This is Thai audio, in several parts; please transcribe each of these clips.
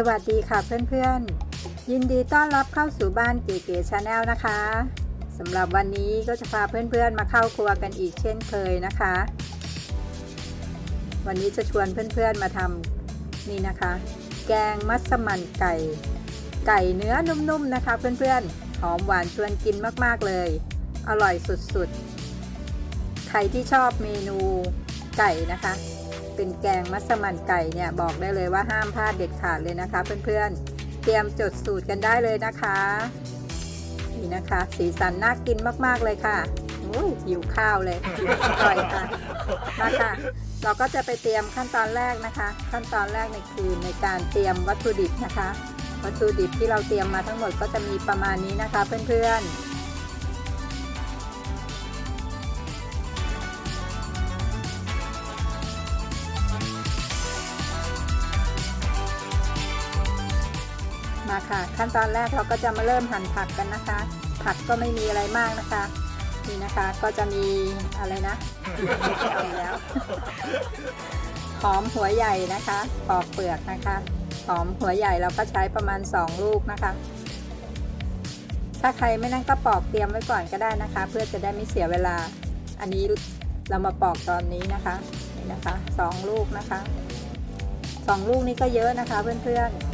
สวัสดีค่ะเพื่อนๆ ยินดีต้อนรับเข้าสู่บ้านเก๋ๆชาแนลนะคะสำหรับวันนี้ก็จะพาเพื่อนๆมาเข้าครัวกันอีกเช่นเคยนะคะ วันนี้จะชวนเพื่อนๆมาทำนี่นะคะ แกงมัสมั่นไก่ ไก่เนื้อนุ่มๆนะคะ เพื่อนๆหอมหวานชวนกินมากๆเลย อร่อยสุดๆ ใครที่ชอบเมนูไก่นะคะ เป็นแกงมัสมั่นไก่เนี่ยบอกได้เลยว่าห้ามพลาดเด็ดขาดเลยนะคะเพื่อนๆ เตรียมจดสูตรกันได้เลยนะคะนี่นะคะ สีสันน่ากินมากๆเลยค่ะอุ้ยหิวข้าวเลยอร่อยค่ะมาค่ะ เราก็จะไปเตรียมขั้นตอนแรกนะคะ ขั้นตอนแรกในคือในการเตรียมวัตถุดิบนะคะ วัตถุดิบที่เราเตรียมมาทั้งหมดก็จะมีประมาณนี้นะคะ เพื่อนๆ มาค่ะ ขั้นตอนแรกเราก็จะมาเริ่มหั่นผักกันนะคะ ผักก็ไม่มีอะไรมากนะคะนี่นะคะก็จะมีอะไรนะเอาแล้วหอมหัวใหญ่นะคะปอกเปลือกนะคะหอมหัวใหญ่เราก็ใช้ประมาณ 2 ลูกนะคะ ถ้าใครไม่นั่นก็ปอกเตรียมไว้ก่อนก็ได้นะคะ เพื่อจะได้ไม่เสียเวลา อันนี้เรามาปอกตอนนี้นะคะนี่นะคะสองลูกนะคะสองลูกนี้ก็เยอะนะคะเพื่อนๆ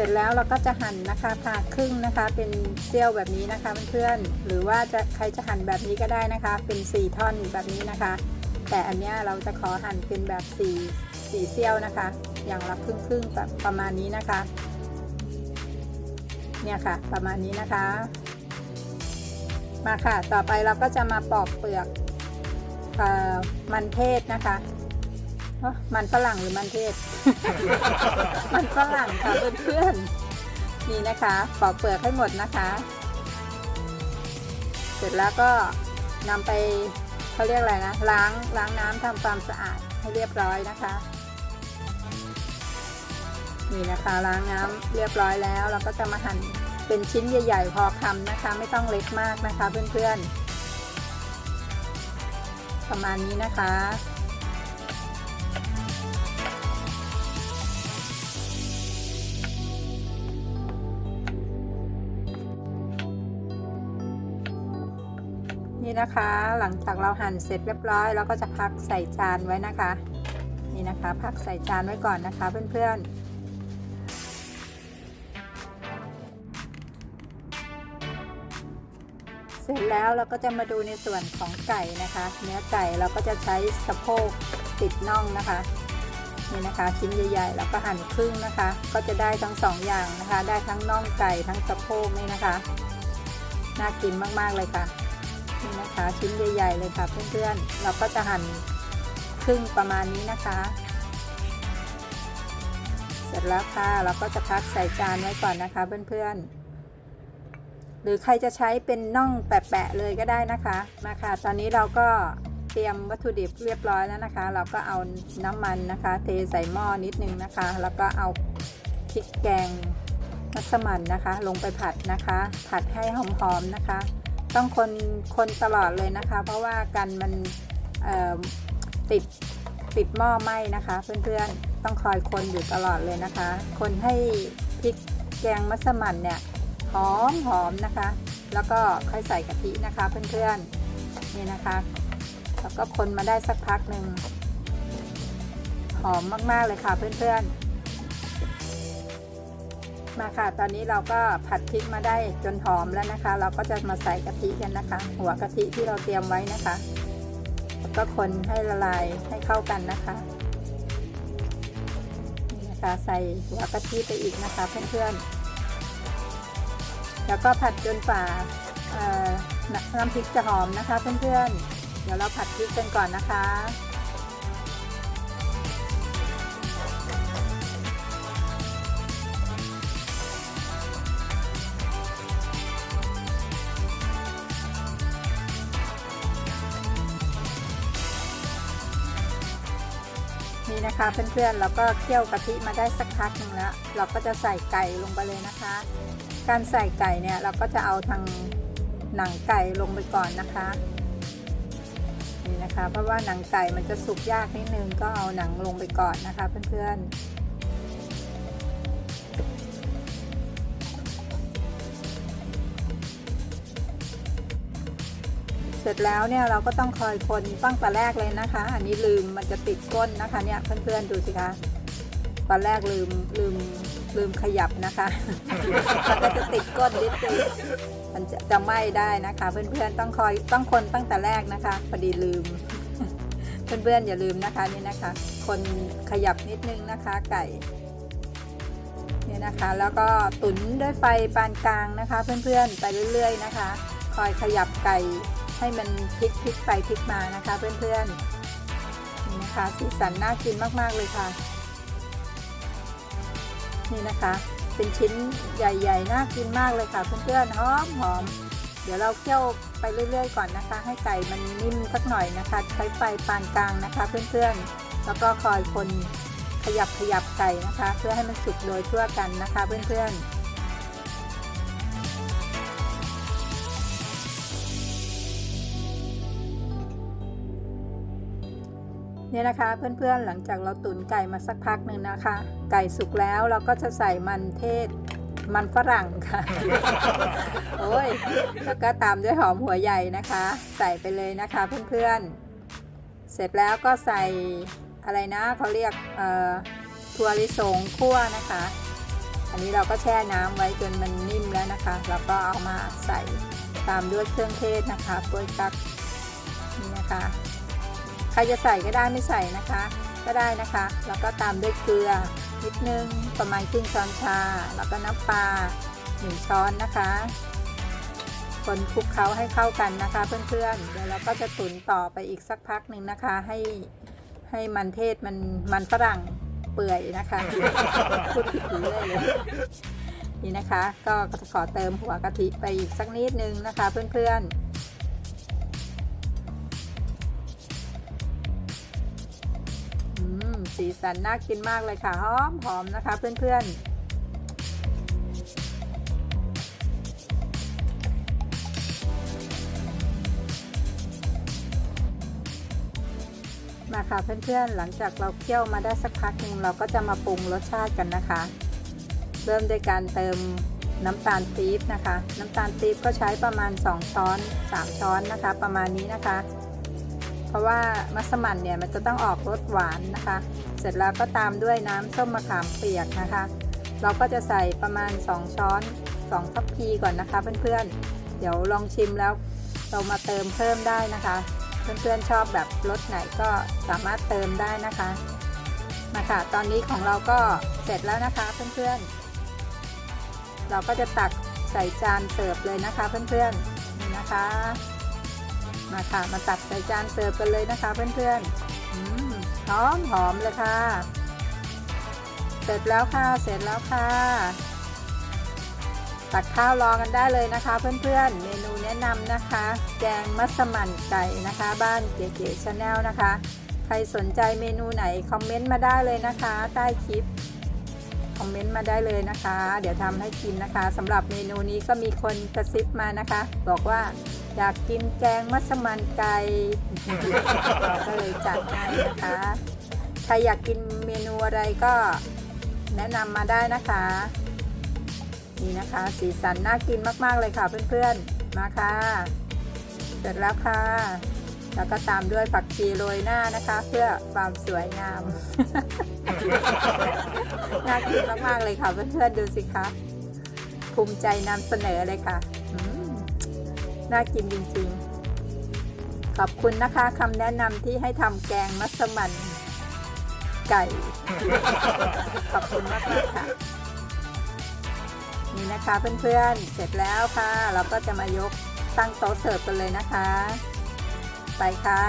ร็จแล้วเราก็จะหั่นนะคะผ่าครึ่งนะคะ เป็นเซี่ยวแบบนี้นะคะเพื่อนๆหรือว่าจะใครจะหั่นแบบนี้ก็ได้นะคะ เป็น 4 ท่อนแบบนี้นะคะ แต่อันเนี้ยเราจะขอหั่นเป็นแบบ4 4เซี่ยวนะคะ อย่างละครึ่งครึ่งๆแบบประมาณนี้นะคะ เนี่ยค่ะ ประมาณนี้นะคะ มาค่ะ ต่อไปเราก็จะมาปอกเปลือกอมันเทศนะคะ เอ้อมันฝรั่งหรือมันเทศ มันฝรั่งค่ะเพื่อนๆนี่นะคะปอกเปลือกให้หมดนะคะ เสร็จแล้วก็นำไปเขาเรียกอะไรนะล้างล้างน้ำทำความสะอาดให้เรียบร้อยนะคะ นี่นะคะล้างน้ำเรียบร้อยแล้ว เราก็จะมาหั่นเป็นชิ้นใหญ่ ๆ พอคำนะคะ ไม่ต้องเล็กมากนะคะเพื่อนๆประมาณนี้นะคะ นี่นะคะ หลังจากเราหั่นเสร็จเรียบร้อยเราก็จะพักใส่จานไว้นะคะ นี่นะคะ พักใส่จานไว้ก่อนนะคะ เพื่อนๆเสร็จแล้วเราก็จะมาดูในส่วนของไก่นะคะ เนื้อไก่เราก็จะใช้สะโพกติดน่องนะคะนี่นะคะ ชิ้นใหญ่ๆแล้วก็หั่นครึ่งนะคะ ก็จะได้ทั้งสองอย่างนะคะ ได้ทั้งน่องไก่ทั้งสะโพกนี่นะคะ น่ากินมากๆเลยค่ะ นี่นะคะชิ้นใหญ่ๆเลยค่ะเพื่อนๆ เราก็จะหั่นครึ่งประมาณนี้นะคะ เสร็จแล้วค่ะเราก็จะพักใส่จานไว้ก่อนนะคะเพื่อนๆ หรือใครจะใช้เป็นน่องแปะๆเลยก็ได้นะคะมาค่ะตอนนี้เราก็เตรียมวัตถุดิบเรียบร้อยแล้วนะคะ เราก็เอาน้ำมันนะคะ เทใส่หม้อนิดนึงนะคะ แล้วก็เอาพริกแกงมัสมั่นนะคะ ลงไปผัดนะคะ ผัดให้หอมๆนะคะ ต้องคนคนตลอดเลยนะคะ เพราะว่ากันมันติดติดหม้อไหม้นะคะ เพื่อนๆต้องคอยคนอยู่ตลอดเลยนะคะ คนให้พริกแกงมัสมั่นเนี่ยหอมหอมนะคะ แล้วก็ค่อยใส่กะทินะคะเพื่อนๆนี่นะคะแล้วก็คนมาได้สักพักหนึ่งหอมมากๆเลยค่ะเพื่อนๆ มาค่ะ ตอนนี้เราก็ผัดพริกมาได้จนหอมแล้วนะคะ เราก็จะมาใส่กะทิกันนะคะ หัวกะทิที่เราเตรียมไว้นะคะก็คนให้ละลายให้เข้ากันนะคะนี่นะคะใส่หัวกะทิไปอีกนะคะเพื่อนๆ แล้วก็ผัดจนฝ่าน้ำพริกจะหอมนะคะเพื่อนๆ เดี๋ยวเราผัดพริกกันก่อนนะคะ นี่นะคะเพื่อนๆเราก็เคี่ยวกะทิมาได้สักพักหนึ่งแล้วเราก็จะใส่ไก่ลงไปเลยนะคะ การใส่ไก่เนี่ยเราก็จะเอาทางหนังไก่ลงไปก่อนนะคะนี่นะคะ เพราะว่าหนังไก่มันจะสุกยากนิดนึงก็เอาหนังลงไปก่อนนะคะเพื่อนๆ ร็จแล้วเนี่ยเราก็ต้องคอยคนตั้งแต่แรกเลยนะคะ อันนี้ลืมมันจะติดก้นนะคะ เนี่ยเพื่อนๆดูสิคะตอนแรกลืมลืมลืมขยับนะคะมันก็จะติดก้นนิดนึงมันจะจะไหม้ได้นะคะ เพื่อนๆต้องคอยต้องคนตั้งแต่แรกนะคะพอดีลืม เพื่อนๆอย่าลืมนะคะนี่นะคะ คนขยับนิดนึงนะคะ ไก่เนี่ยนะคะ แล้วก็ตุ๋นด้วยไฟปานกลางนะคะ เพื่อนๆไปเรื่อย ๆ นะคะ คอยขยับไก่ ให้มันพลิกพลิกไปพลิกมานะคะเพื่อนๆนี่นะคะสีสันน่ากินมากๆเลยค่ะ นี่นะคะ เป็นชิ้นใหญ่ ๆ น่ากินมากเลยค่ะเพื่อนๆหอมหอมเดี๋ยวเราเคี่ยวไปเรื่อย ๆ ก่อนนะคะ ให้ไก่มันนิ่มสักหน่อยนะคะ ใช้ไฟปานกลางนะคะ เพื่อนๆ แล้วก็คอยคนขยับขยับไก่นะคะ เพื่อให้มันสุกโดยทั่วกันนะคะ เพื่อนๆ เนี่ยนะคะเพื่อนๆหลังจากเราตุ๋นไก่มาสักพักหนึ่งนะคะ ไก่สุกแล้วเราก็จะใส่มันเทศมันฝรั่งค่ะ โอ้ย แล้วก็ตามด้วยหอมหัวใหญ่นะคะ ใส่ไปเลยนะคะเพื่อนๆ เสร็จแล้วก็ใส่อะไรนะเขาเรียกเอ่อถั่วลิสงคั่วนะคะ อันนี้เราก็แช่น้ำไว้จนมันนิ่มแล้วนะคะ แล้วก็เอามาใส่ตามด้วยเครื่องเทศนะคะโปรยกักนี่นะคะ ใครจะใส่ก็ได้ไม่ใส่นะคะ ก็ได้นะคะ แล้วก็ตามด้วยเกลือนิดนึงประมาณครึ่งช้อนชา แล้วก็น้ำปลาหนึ่งช้อนนะคะ คนคลุกเคล้าให้เข้ากันนะคะ เพื่อนๆเดี๋ยวเราก็จะตุ๋นต่อไปอีกสักพักหนึ่งนะคะ ให้ให้มันเทศมันมันฝรั่งเปื่อยนะคะพูดผิดเรื่อยเลยนี่นะคะ ก็ขอเติมหัวกะทิไปอีกสักนิดนึงนะคะ เพื่อนๆ สีสันน่ากินมากเลยค่ะหอมหอมนะคะเพื่อนๆมาค่ะเพื่อนๆ หลังจากเราเคี่ยวมาได้สักพักหนึ่งเราก็จะมาปรุงรสชาติกันนะคะ เริ่มด้วยการเติมน้ำตาลปี๊บนะคะ น้ำตาลปี๊บก็ใช้ประมาณ 2 ช้อน 3 ช้อนนะคะ ประมาณนี้นะคะ เพราะว่ามัสมั่นเนี่ยมันจะต้องออกรสหวานนะคะ เสร็จแล้วก็ตามด้วยน้ำส้มมะขามเปียกนะคะ เราก็จะใส่ประมาณ 2 ช้อน2ทัพพีก่อนนะคะเพื่อนๆ เดี๋ยวลองชิมแล้วเรามาเติมเพิ่มได้นะคะ เพื่อนๆชอบแบบรสไหนก็สามารถเติมได้นะคะมาค่ะตอนนี้ของเราก็เสร็จแล้วนะคะเพื่อนๆ เราก็จะตักใส่จานเสิร์ฟเลยนะคะเพื่อนๆนี่นะคะ มาค่ะ มาตักใส่จานเสิร์ฟกันเลยนะคะเพื่อนๆหอมหอมเลยค่ะ เสร็จแล้วค่ะ เสร็จแล้วค่ะ ตักข้าวรอกันได้เลยนะคะ เพื่อนๆ เมนูแนะนำนะคะ แกงมัสมั่นไก่นะคะ บ้านเก๋ๆชาแนลนะคะ ใครสนใจเมนูไหน คอมเมนต์มาได้เลยนะคะ ใต้คลิป คอมเมนต์มาได้เลยนะคะ เดี๋ยวทำให้กินนะคะสำหรับเมนูนี้ก็มีคนกระซิบมานะคะ บอกว่าอยากกินแกงมัสมั่นไก่ก็เลยจัดให้นะคะ ใครอยากกินเมนูอะไรก็แนะนำมาได้นะคะ นี่นะคะ สีสันน่ากินมาก ๆ เลยค่ะเพื่อนๆ มาค่ะ เสร็จแล้วค่ะ แล้วก็ตามด้วยผักชีโรยหน้านะคะ เพื่อความสวยงาม น่ากินมากๆเลยค่ะ เพื่อนๆดูสิคะภูมิใจนำเสนอเลยค่ะอืมน่ากินจริงๆ ขอบคุณนะคะคำแนะนำที่ให้ทำแกงมัสมั่นไก่ ขอบคุณมากๆค่ะ นี่นะคะเพื่อนๆ เสร็จแล้วค่ะ เราก็จะมายกตั้งโต๊ะเสิร์ฟกันเลยนะคะ ไปค่ะ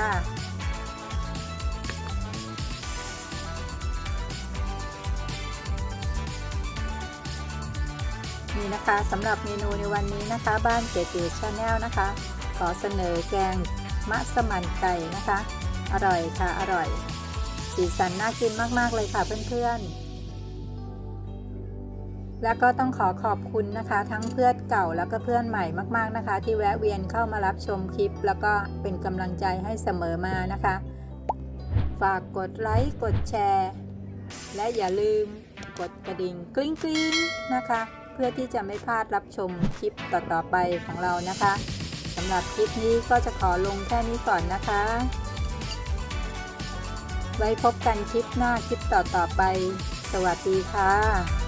นี่นะคะสำหรับเมนูในวันนี้นะคะ บ้านเก๋ๆชาแนลนะคะ ขอเสนอแกงมะสมั่นไก่นะคะ อร่อยค่ะอร่อย สีสันน่ากินมาก ๆ เลยค่ะเพื่อนๆ แล้วก็ต้องขอขอบคุณนะคะ ทั้งเพื่อนเก่าแล้วก็เพื่อนใหม่มาก ๆนะคะ ที่แวะเวียนเข้ามารับชมคลิป แล้วก็เป็นกำลังใจให้เสมอมานะคะ ฝากกดไลค์กดแชร์ และอย่าลืมกดกระดิ่งกริ๊งกริ๊งนะคะ พื่อที่จะไม่พลาดรับชมคลิปต่อๆไปของเรานะคะสำหรับคลิปนี้ก็จะขอลงแค่นี้ก่อนนะคะ ไว้พบกันคลิปหน้าคลิปต่อๆไป สวัสดีค่ะ